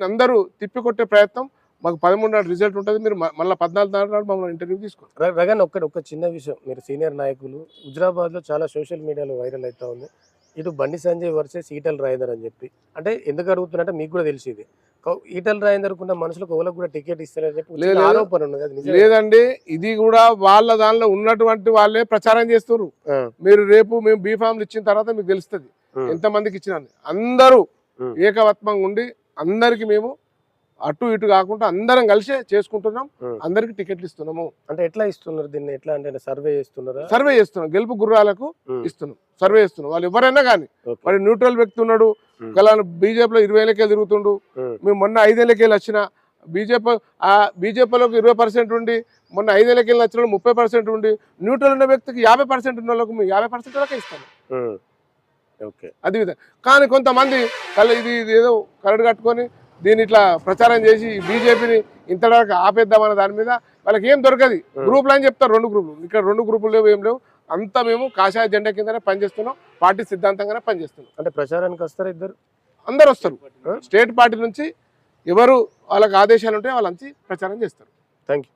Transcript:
అందరూ తిప్పికొట్టే ప్రయత్నం. మాకు పదమూడు నాడు రిజల్ట్ ఉంటుంది. మీరు మళ్ళీ పద్నాలుగు నాడు మమ్మల్ని ఇంటర్వ్యూ తీసుకోండి. రగన్ ఒక్కటి ఒక చిన్న విషయం. మీరు సీనియర్ నాయకులు. హుజరాబాద్లో చాలా సోషల్ మీడియాలో వైరల్ అవుతా ఉంది. ఇటు బండి సంజయ్ వర్సెస్ ఈటల్ రాజేందర్ అని చెప్పి. అంటే ఎందుకు అడుగుతున్నట్టే మీకు కూడా తెలిసింది ఈటల్ రాజేందర్ కున్న మనుషులకు ఒకరికి కూడా టికెట్ ఇస్తారని చెప్పి. ఆరోపణ ఉన్నది? లేదండి. ఇది కూడా వాళ్ళ దానిలో ఉన్నటువంటి వాళ్ళే ప్రచారం చేస్తున్నారు ఆ, మీరు రేపు మేము బీఫామ్లు ఇచ్చిన తర్వాత మీకు తెలుస్తుంది. ఎంతమందికి ఇచ్చినా అందరూ ఉమ్. ఏకవత్వంగా ఉండి అందరికి మేము అటు ఇటు కాకుండా అందరం కలిసే చేసుకుంటున్నాం. అందరికి టికెట్లు ఇస్తున్నాము. అంటే ఎట్లా ఇస్తున్నారు దీన్ని? ఎట్లా అంటే సర్వే చేస్తున్నారా? సర్వే చేస్తున్నాం. గెలుపు గుర్రాలకు ఇస్తున్నాం. సర్వే చేస్తున్నాం. వాళ్ళు ఎవరైనా కానీ. వాడు న్యూట్రల్ వ్యక్తి ఉన్నాడు. గల బీజేపీలో ఇరవై ఏళ్ళకే తిరుగుతుండు. మేము మొన్న ఐదేళ్ళకెళ్ళి వచ్చిన. బీజేపీ ఆ బీజేపీలోకి ఇరవై పర్సెంట్ ఉండి మొన్న ఐదేళ్ళకెళ్ళి వచ్చిన ముప్పై పర్సెంట్ ఉండి న్యూట్రల్ ఉన్న వ్యక్తికి యాభై పర్సెంట్ ఉన్న వాళ్ళకు మేము యాభై పర్సెంట్ వరకే ఇస్తాము. అది విధంగా కానీ కొంతమంది కళ్ళు ఇది ఇది ఏదో కరడు కట్టుకొని దీన్ని ఇట్లా ప్రచారం చేసి బీజేపీని ఇంతవరకు ఆపేద్దామన్న దాని మీద వాళ్ళకి ఏం దొరకదు. గ్రూపులు అని చెప్తారు రెండు గ్రూపులు. ఇక్కడ రెండు గ్రూపులు లేవు ఏం లేవు. అంతా మేము కాషాయ జెండా కిందనే పనిచేస్తున్నాం. పార్టీ సిద్ధాంతంగానే పనిచేస్తున్నాం. అంటే ప్రచారానికి వస్తారా ఇద్దరు? అందరు వస్తారు. స్టేట్ పార్టీ నుంచి ఎవరు వాళ్ళకి ఆదేశాలు ఉంటే వాళ్ళంచి ప్రచారం చేస్తారు. Thank you